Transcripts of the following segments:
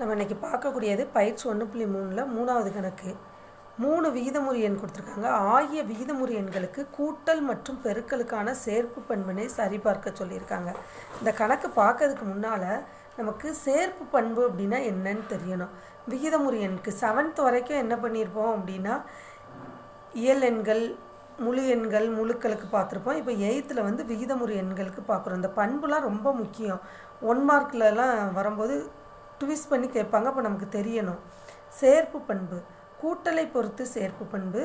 நம்ம இன்றைக்கி பார்க்கக்கூடியது பயிற்சி ஒன்று புள்ளி மூணில் மூணாவது கணக்கு. மூணு விகிதமுறி எண் கொடுத்துருக்காங்க. ஆகிய விகிதமுறி எண்களுக்கு கூட்டல் மற்றும் பெருக்கலுக்கான சேர்ப்பு பண்பினை சரிபார்க்க சொல்லியிருக்காங்க. இந்த கணக்கு பார்க்கறதுக்கு முன்னால் நமக்கு சேர்ப்பு பண்பு அப்படின்னா என்னன்னு தெரியணும். விகிதமுறி எண்ணுக்கு செவன்த் வரைக்கும் என்ன பண்ணியிருப்போம் அப்படின்னா இயல் எண்கள் முழு எண்கள் முழுக்களுக்கு பார்த்துருப்போம். இப்போ எயித்தில் வந்து விகிதமுறை எண்களுக்கு பார்க்குறோம். இந்த பண்புலாம் ரொம்ப முக்கியம். ஒன் மார்க்லலாம் வரும்போது ட்விஸ்ட் பண்ணி கேட்பாங்க அப்போ நமக்கு தெரியணும். சேர்ப்பு பண்பு. கூட்டலை பொறுத்து சேர்ப்பு பண்பு.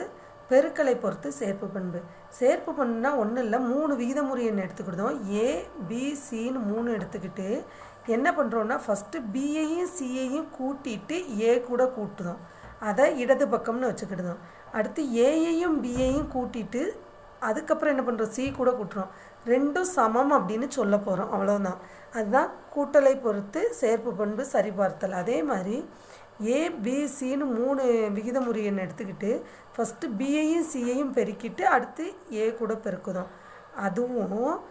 பெருக்கலை பொறுத்து சேர்ப்பு பண்பு. சேர்ப்பு பண்புனா ஒன்றும் இல்லை மூணு விகிதமுறு எண் எடுத்துக்கிட்டோம் ஏ பி சின்னு மூணு எடுத்துக்கிட்டு என்ன பண்ணுறோன்னா ஃபஸ்ட்டு பியையும் சியையும் கூட்டிட்டு ஏ கூட கூட்டுதோம். அதை இடது பக்கம்னு வச்சுக்கிடுதோம். அடுத்து ஏயையும் பியையும் கூட்டிட்டு அதுக்கப்புறம் என்ன பண்ணுறோம் சி கூட கூட்டுறோம். ரெண்டும் சமம் அப்படின்னு சொல்ல போகிறோம் அவ்வளோதான் அதுதான் கூட்டலை பொறுத்து சேர்ப்பு பண்பு சரிபார்த்தல். அதே மாதிரி ஏ மூணு விகிதமுறி எண் எடுத்துக்கிட்டு ஃபஸ்ட்டு பியையும் சியையும் பெருக்கிட்டு அடுத்து ஏ கூட பெருக்குதோம். அதுவும்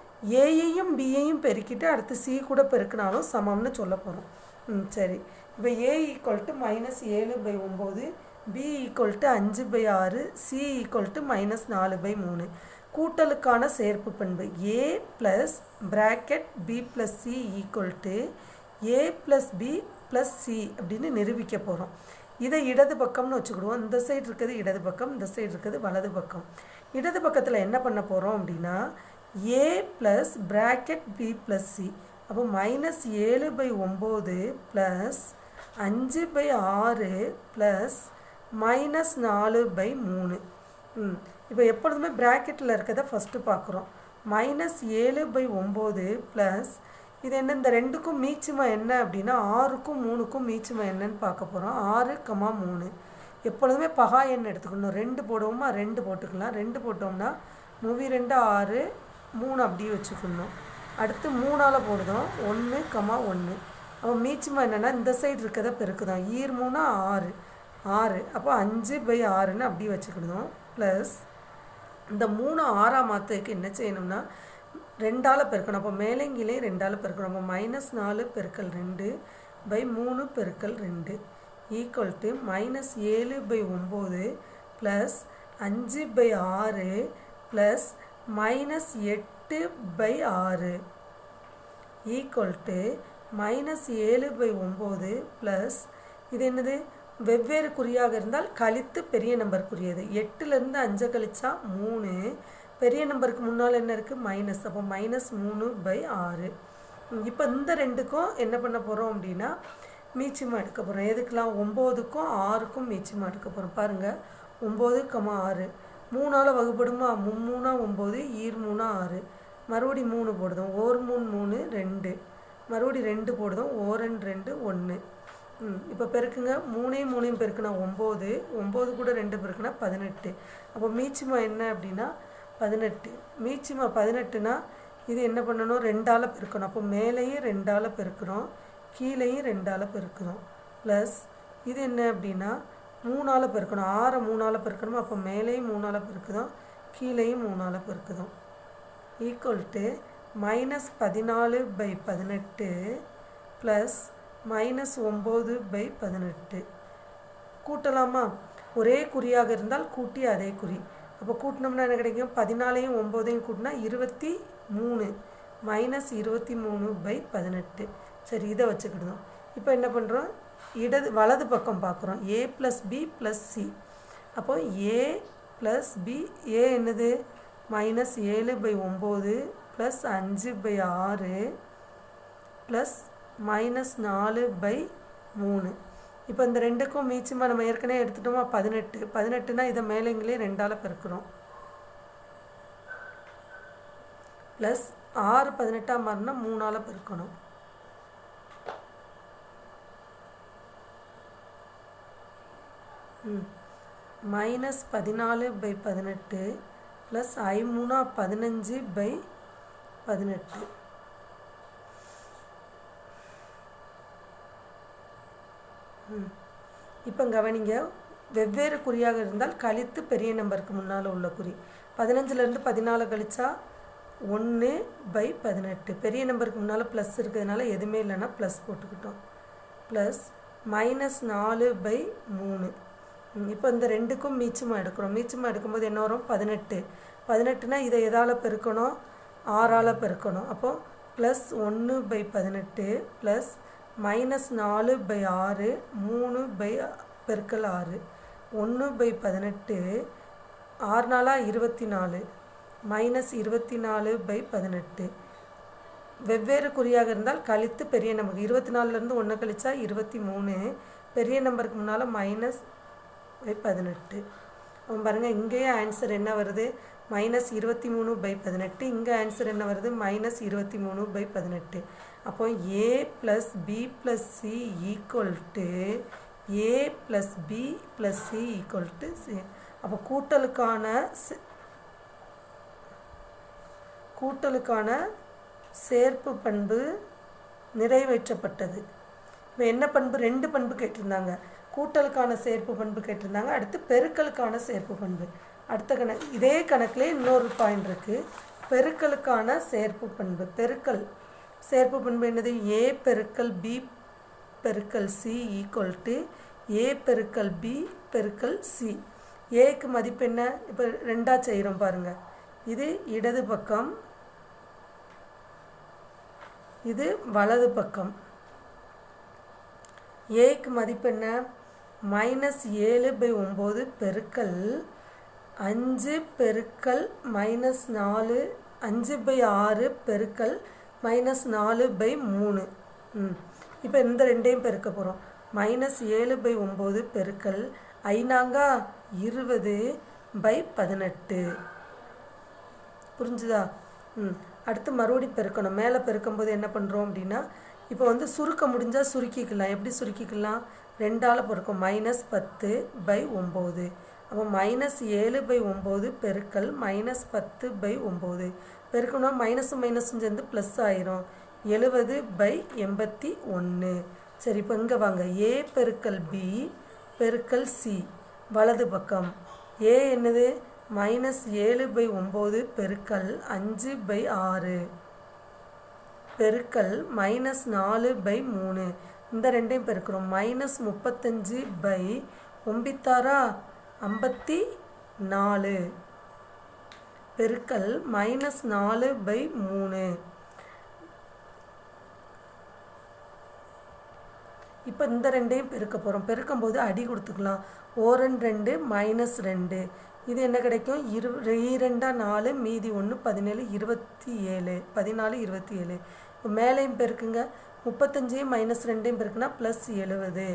ஏயையும் பியையும் பெருக்கிட்டு அடுத்து சி கூட பெருக்கினாலும் சமம்னு சொல்ல போகிறோம் ம் சரி. இப்போ ஏ ஈக்குவல் டு மைனஸ் ஏழு பை ஒம்பது பி ஈக்குவல் டு அஞ்சு பை ஆறு சி ஈக்குவல் டு மைனஸ் நாலு பை மூணு. கூட்டலுக்கான சேர்ப்பு பண்பு A plus bracket B plus C equal to A plus B plus C அப்படின்னு நிரூபிக்க போகிறோம் இதை இடது பக்கம்னு வச்சுக்கிடுவோம். இந்த சைடு இருக்கிறது இடது பக்கம் இந்த சைடு இருக்கிறது வலது பக்கம். இடது பக்கத்தில் என்ன பண்ண போகிறோம் அப்படின்னா A plus bracket B plus C அப்போ மைனஸ் ஏழு பை ஒம்பது ப்ளஸ் அஞ்சு பை ஆறு ப்ளஸ் மைனஸ் நாலு பை மூணு. ம். இப்போ எப்பொழுதுமே ப்ராக்கெட்டில் இருக்கிறத ஃபஸ்ட்டு பார்க்குறோம். மைனஸ் ஏழு பை ஒம்பது ப்ளஸ் இது என்ன இந்த ரெண்டுக்கும் மீச்சுமா என்ன அப்படின்னா ஆறுக்கும் மூணுக்கும் மீச்சுமா என்னன்னு பார்க்க போகிறோம் ஆறு கமா மூணு. எப்பொழுதுமே பகா எண் எடுத்துக்கணும். ரெண்டு போடுவோமா? ரெண்டு போட்டுக்கலாம். ரெண்டு போட்டோம்னா மூவி ரெண்டு ஆறு மூணு அப்படியே வச்சுக்கணும். அடுத்து மூணால் போடுதோம் ஒன்று கமா ஒன்று அப்போ மீச்சுமா என்னென்னா இந்த சைடு இருக்கிறத பெருக்குதான். ஈர் மூணா ஆறு. ஆறு. அப்போ அஞ்சு பை ஆறுன்னு அப்படியே வச்சுக்கிடணும் ப்ளஸ் இந்த மூணு ஆறாம் மாத்துக்கு என்ன செய்யணும்னா ரெண்டால் பெருக்கணும். அப்போ மேலேங்கிலே ரெண்டால் பெருக்கணும். அப்போ மைனஸ் நாலு பெருக்கல் ரெண்டு பை மூணு பெருக்கல் ரெண்டு. ஈக்குவல் டு மைனஸ் ஏழு பை ஒம்பது ப்ளஸ் அஞ்சு பை ஆறு ப்ளஸ் மைனஸ் எட்டு பை ஆறு. ஈக்குவல் டு மைனஸ் ஏழு பை ஒம்பது ப்ளஸ் இது என்னது? வெவ்வேறு குறியாக இருந்தால் கழித்து பெரிய நம்பருக்குரியது. எட்டுலேருந்து அஞ்சை கழிச்சா மூணு. பெரிய நம்பருக்கு முன்னால் என்ன இருக்குது மைனஸ் அப்போ மைனஸ் மூணு பை ஆறு. இப்போ இந்த ரெண்டுக்கும் என்ன பண்ண போகிறோம் அப்படின்னா மீச்சமாக எடுக்க போகிறோம் எதுக்கெலாம் ஒம்போதுக்கும் ஆறுக்கும் மீச்சமாக எடுக்க போகிறோம் பாருங்கள் ஒம்பது கமா ஆறு. மூணால் வகுப்படுமா? மும்மூணா ஒம்பது ஈர் மூணா ஆறு. மறுபடி மூணு போடுதோம். ஓர் மூணு மூணு ரெண்டு. மறுபடி ரெண்டு போடுதோம். ஓரன் ரெண்டு ஒன்று ம் இப்போ பெருக்குங்க. மூணையும் மூணையும் பெருக்குனா ஒம்பது. ஒம்பது கூட ரெண்டு பெருக்குனா பதினெட்டு. அப்போ மீச்சிமா என்ன அப்படின்னா பதினெட்டு. மீச்சிமா பதினெட்டுனா இது என்ன பண்ணணும்? ரெண்டால் பெருக்கணும். அப்போ மேலேயும் ரெண்டால் பெருக்கிறோம். கீழேயும் ரெண்டால் பெருக்கிறோம். ப்ளஸ் இது என்ன அப்படின்னா மூணால் பெருக்கணும். ஆறை மூணால் பெருக்கணும்? அப்போ மேலேயும் மூணால் பெருக்குதோம். கீழேயும் மூணால் பெருக்குதோம். ஈக்குவல் டு மைனஸ் பதினாலு பை பதினெட்டு ப்ளஸ் மைனஸ் ஒம்பது பை பதினெட்டு. கூட்டலாமா? ஒரே குறியாக இருந்தால் கூட்டி அதே குறி. அப்போ கூட்டினோம்னா என்ன கிடைக்கும்? பதினாலையும் ஒம்போதையும் கூட்டினா இருபத்தி மூணு மைனஸ் இருபத்தி மூணு பை பதினெட்டு. சரி இதை வச்சுக்கிடுதோம் இப்போ என்ன பண்ணுறோம் இடது வலது பக்கம் பார்க்குறோம். A plus B plus C அப்போ ஏ ப்ளஸ் பி ஏ என்னது? மைனஸ் ஏழு பை ஒம்பது ப்ளஸ் அஞ்சு பை ஆறு ப்ளஸ் மைனஸ் நாலு பை மூணு. இப்போ இந்த ரெண்டுக்கும் மீச்சமாக நம்ம ஏற்கனவே எடுத்துட்டோமா? பதினெட்டு. பதினெட்டுனா இதை மேலேங்களே ரெண்டால் பெருக்கிறோம். ப்ளஸ் ஆறு பதினெட்டாம் மாறினா மூணால் பெருக்கணும். ம். மைனஸ் பதினாலு பை பதினெட்டு ப்ளஸ் ஐ மூணா பதினஞ்சு பை பதினெட்டு. இப்போ கவனிங்க வெவ்வேறு குறியாக இருந்தால் கழித்து பெரிய நம்பருக்கு முன்னால் உள்ள குறி. பதினஞ்சுலேருந்து பதினாலு கழிச்சா ஒன்று பை பதினெட்டு. பெரிய நம்பருக்கு முன்னால் ப்ளஸ் இருக்கிறதுனால எதுவுமே இல்லைன்னா ப்ளஸ் போட்டுக்கிட்டோம். ப்ளஸ் மைனஸ் நாலு பை மூணு. இப்போ இந்த ரெண்டுக்கும் மீச்சமாக எடுக்கிறோம். மீச்சமாக எடுக்கும்போது என்ன வரும்? பதினெட்டு. பதினெட்டுனா இதை எதால் பெருக்கணும்? ஆறால் பெருக்கணும். அப்போது ப்ளஸ் ஒன்று பை பதினெட்டு ப்ளஸ் மைனஸ் நாலு பை ஆறு மூணு பை பெருக்கல் ஆறு ஒன்று பை பதினெட்டு ஆறு நாளாக இருபத்தி நாலு மைனஸ் இருபத்தி நாலு பை பதினெட்டு. வெவ்வேறு குறியாக இருந்தால் கழித்து பெரிய நம்பருக்கு இருபத்தி நாலுலேருந்து ஒன்று கழிச்சா இருபத்தி மூணு பெரிய நம்பருக்கு முன்னால் மைனஸ் பை பதினெட்டு. அவன் பாருங்கள் இங்கேயே ஆன்சர் என்ன வருது? மைனஸ் இருபத்தி மூணு பை பதினெட்டு. இங்கே ஆன்சர் என்ன வருது? மைனஸ் இருபத்தி மூணு பை பதினெட்டு. அப்போ A plus B plus C equal to A plus B plus C equal to C அப்போ கூட்டலுக்கான கூட்டலுக்கான சேர்ப்பு பண்பு நிறைவேற்றப்பட்டது. இப்போ என்ன பண்பு? ரெண்டு பண்பு கேட்டிருந்தாங்க. கூட்டலுக்கான சேர்ப்பு பண்பு கேட்டிருந்தாங்க. அடுத்து பெருக்கலுக்கான சேர்ப்பு பண்பு. அடுத்த கணக்கு. இதே கணக்கில் இன்னொரு பாயிண்ட் இருக்குது பெருக்கலுக்கான சேர்ப்பு பண்பு. பெருக்கல். சேர்ப்பு பண்பு என்னது? ஏ பெருக்கல் பி பெருக்கல் சி ஈக்குவல் டு ஏ பெருக்கல் பி பெருக்கல் சி ஏக்கு மதிப்பு என்ன? இப்போ ரெண்டாக செய்கிறோம் பாருங்கள் இது இடது பக்கம். இது வலது பக்கம். ஏக்கு மதிப்பு என்ன? மைனஸ் ஏழு பை ஒம்பது பெருக்கல் அஞ்சு பெருக்கல் மைனஸ் நாலு அஞ்சு பை ஆறு பெருக்கல் மைனஸ் நாலு பை மூணு. ம். இப்போ இந்த ரெண்டையும் பெருக்க போகிறோம் மைனஸ் ஏழு பை ஒம்பது பெருக்கல் ஐநாங்கா இருபது பை பதினெட்டு. புரிஞ்சுதா? ம். அடுத்து மறுபடி பெருக்கணும். மேலே பெருக்கும்போது என்ன பண்ணுறோம் அப்படின்னா இப்போ வந்து சுருக்க முடிஞ்சால் சுருக்கிக்கலாம். எப்படி சுருக்கிக்கலாம்? ரெண்டால் பெருக்கும் மைனஸ் பத்து பை ஒம்பது. அப்போ மைனஸ் ஏழு பை ஒம்பது பெருக்கல் மைனஸ் பத்து பை ஒம்பது பெருக்கணும் மைனஸும் மைனஸும் சேர்ந்து ப்ளஸ் ஆயிரும். எழுபது பை எண்பத்தி ஒன்று சரி இப்போ இங்கே வாங்க. ஏ பெருக்கல் பி பெருக்கல் சி வலது பக்கம். ஏ என்னது? மைனஸ் ஏழு பை ஒம்பது பெருக்கல் அஞ்சு பை ஆறு. பெருக்கல் மைனஸ் நாலு பை மூணு. இந்த ரெண்டையும் பெருக்கிறோம். மைனஸ் முப்பத்தஞ்சு பை ஒம்பித்தாரா ஐம்பத்தி நாலு. பெருக்கல் மைனஸ் நாலு பை மூணு. இப்போ இந்த ரெண்டையும் பெருக்க போகிறோம் பெருக்கும்போது அடி கொடுத்துக்கலாம். ஓரன் ரெண்டு மைனஸ் ரெண்டு. இது என்ன கிடைக்கும்? இரு இரண்டா நாலு மீதி ஒன்று பதினேழு இருபத்தி ஏழு. பதினாலு இருபத்தி ஏழு. இப்போ மேலேயும் பெருக்குங்க. முப்பத்தஞ்சையும் மைனஸ் ரெண்டையும் பெருக்குனா ப்ளஸ் எழுபது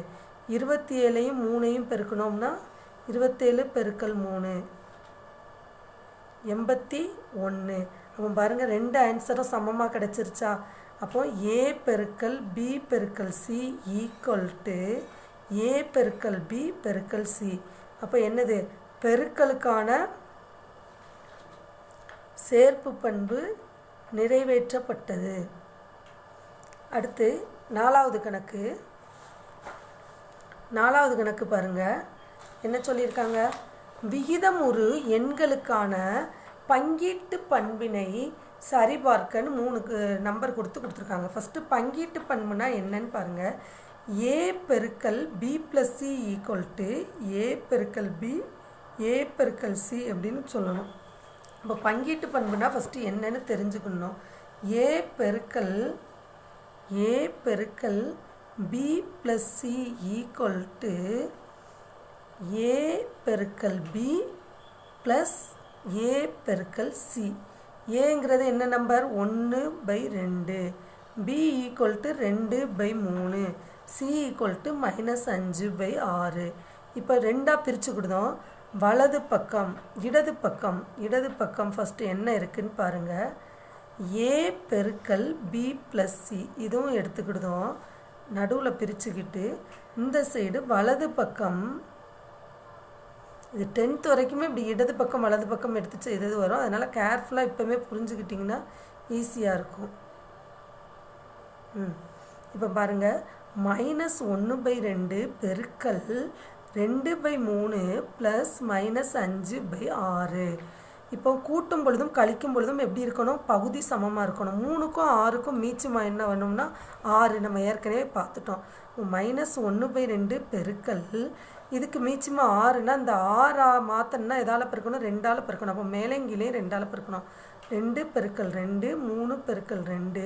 இருபத்தி ஏழையும் மூணையும் பெருக்கணும்னா இருபத்தேழு பெருக்கல் மூணு. எண்பத்தி ஒன்று அப்போ பாருங்கள் ரெண்டு ஆன்சரும் சமமாக கிடச்சிருச்சா? அப்போ ஏ பெருக்கல் பி பெருக்கல் சி ஈக்குவல் டு ஏ பெருக்கல் பி பெருக்கல் சி அப்போ என்னது? பெருக்கலுக்கான சேர்ப்பு பண்பு நிறைவேற்றப்பட்டது. அடுத்து நாலாவது கணக்கு. நாலாவது கணக்கு பாருங்கள் என்ன சொல்லியிருக்காங்க? விகிதமுறு எண்களுக்கான பங்கீட்டு பண்பினை சரிபார்க்கன்னு மூணுக்கு நம்பர் கொடுத்து கொடுத்துருக்காங்க. ஃபஸ்ட்டு பங்கீட்டு பண்புனா என்னன்னு பாருங்கள் ஏ பெருக்கல் B plus C equal to A பெருக்கல் பி ஏ பெருக்கல் சி அப்படின்னு சொல்லணும். இப்போ பங்கீட்டு பண்புனா ஃபஸ்ட்டு என்னன்னு தெரிஞ்சுக்கணும். ஏ பெருக்கல் ஏ பெருக்கல் B plus C equal to A பெருக்கல் பி ப்ளஸ் ஏ பெருக்கல் சி ஏங்கிறது என்ன நம்பர் ஒன்று பை ரெண்டு. பி ஈக்குவல் டு ரெண்டு பை மூணு. சி ஈக்குவல் டு மைனஸ் அஞ்சு பை ஆறு. இப்போ ரெண்டாக பிரிச்சுக்கிடுதோம் வலது பக்கம் இடது பக்கம் இடது பக்கம் ஃபஸ்ட்டு என்ன இருக்குன்னு பாருங்கள் ஏ பெருக்கல் பி ப்ளஸ் சி இதுவும் எடுத்துக்கிடுதோம் நடுவில் பிரிச்சுக்கிட்டு இந்த சைடு வலது பக்கம் இது டென்த் வரைக்குமே இப்படி இடது பக்கம் வலது பக்கம் எடுத்து செய்தது வரும். அதனால் கேர்ஃபுல்லாக இப்போவுமே புரிஞ்சுக்கிட்டிங்கன்னா ஈஸியாக இருக்கும். ம். இப்போ பாருங்கள் மைனஸ் ஒன்று பை ரெண்டு பெருக்கல் ரெண்டு பை மூணு ப்ளஸ் மைனஸ் அஞ்சு பை ஆறு. இப்போ கூட்டும் பொழுதும் கழிக்கும் பொழுதும் எப்படி இருக்கணும்? பகுதி சமமாக இருக்கணும். மூணுக்கும் ஆறுக்கும் மீச்சமாக என்ன வேணும்னா ஆறு நம்ம ஏற்கனவே பார்த்துட்டோம். மைனஸ் ஒன்று பை ரெண்டு பெருக்கல் இதுக்கு மீச்சமாக ஆறுனா இந்த ஆறா மாற்றணும்னா எதால் பெருக்கணும்? ரெண்டால் பெருக்கணும். அப்போ மேலங்கிலையும் ரெண்டால் பெருக்கணும். ரெண்டு பெருக்கல் ரெண்டு மூணு பெருக்கல் ரெண்டு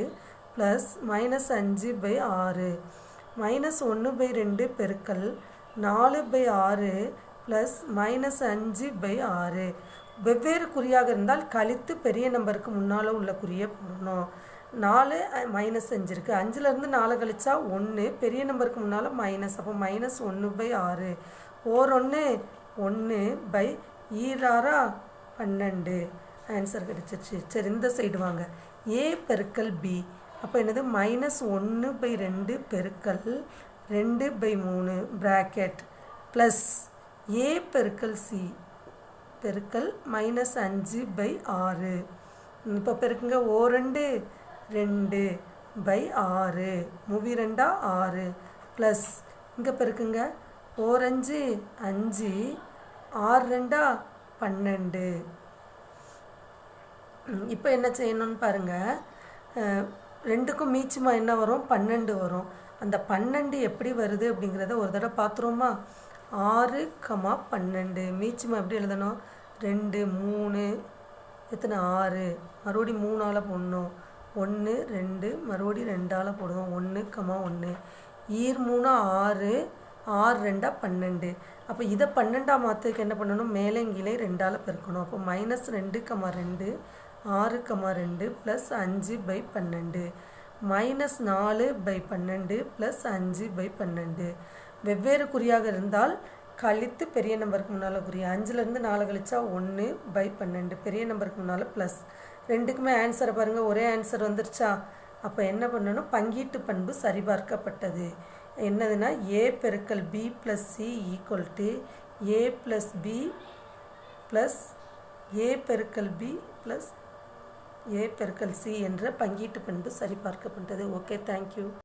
ப்ளஸ் மைனஸ் அஞ்சு பை ஆறு. மைனஸ் ஒன்று பை ரெண்டு பெருக்கல் நாலு பை ஆறு ப்ளஸ் மைனஸ் அஞ்சு பை ஆறு. வெவ்வேறு குறியாக இருந்தால் கழித்து பெரிய நம்பருக்கு முன்னால் உள்ள குறியை போடணும். நாலு மைனஸ் அஞ்சு இருக்குது அஞ்சுலேருந்து நாலு கழிச்சா ஒன்று பெரிய நம்பருக்கு முன்னால் மைனஸ் அப்போ மைனஸ் ஒன்று பை ஆறு. ஓர் ஒன்று ஒன்று பை ஈராறா பன்னெண்டு. ஆன்சர் கிடச்சிச்சு சரி இந்த சைடு வாங்க. ஏ பெருக்கல் பி அப்போ என்னது? மைனஸ் ஒன்று பை ரெண்டு பெருக்கல் ரெண்டு பை மூணு. ப்ராக்கெட் ப்ளஸ் ஏ பெருக்கல் சி பெருக்கல் மைனஸ் அஞ்சு பை ஆறு. இப்போ பெருக்குங்க ஓ ரெண்டு ரெண்டு பை ஆறு. மூவி ரெண்டா ஆறு. ப்ளஸ் இங்கே பெருக்குங்க ஓரஞ்சு அஞ்சு ஆறு ரெண்டா பன்னெண்டு. இப்போ என்ன செய்யணும்னு பாருங்கள் ரெண்டுக்கும் மீச்சமாக என்ன வரும்? பன்னெண்டு வரும். அந்த பன்னெண்டு எப்படி வருது அப்படிங்கிறத ஒரு தடவை பார்த்துருவோமா? ஆறு கமா பன்னெண்டு. மீச்சமாக எப்படி எழுதணும்? ரெண்டு மூணு. எத்தனை? ஆறு. மறுபடி மூணால் போடணும். ஒன்று ரெண்டு. மறுபடி ரெண்டால் போடுவோம் ஒன்று கமா ஒன்று ஈர் மூணு ஆறு. ஆறு ரெண்டா பன்னெண்டு. அப்போ இதை பன்னெண்டாம் மாற்றுக்கு என்ன பண்ணணும்? மேலே கீழே ரெண்டால் பெருக்கணும். அப்போ மைனஸ் ரெண்டு கமா ரெண்டு ஆறு கமா ரெண்டு ப்ளஸ் அஞ்சு பை பன்னெண்டு. மைனஸ் நாலு பை பன்னெண்டு ப்ளஸ் அஞ்சு பை பன்னெண்டு. வெவ்வேறு குறியாக இருந்தால் கழித்து பெரிய நம்பருக்கு முன்னால் குறி அஞ்சுலேருந்து நாலு கழிச்சா ஒன்று பை பன்னெண்டு. பெரிய நம்பருக்கு முன்னால் ப்ளஸ் ரெண்டுக்குமே ஆன்சரை பாருங்கள் ஒரே ஆன்சர் வந்துருச்சா? அப்போ என்ன பண்ணணும்? பங்கீட்டு பண்பு சரிபார்க்கப்பட்டது. என்னதுன்னா ஏ பெருக்கல் B plus C equal to A plus B plus A பெருக்கல் பி ப்ளஸ் ஏ பெருக்கல் சி என்ற பங்கீட்டு பண்பு சரிபார்க்கப்பட்டது. Okay thank you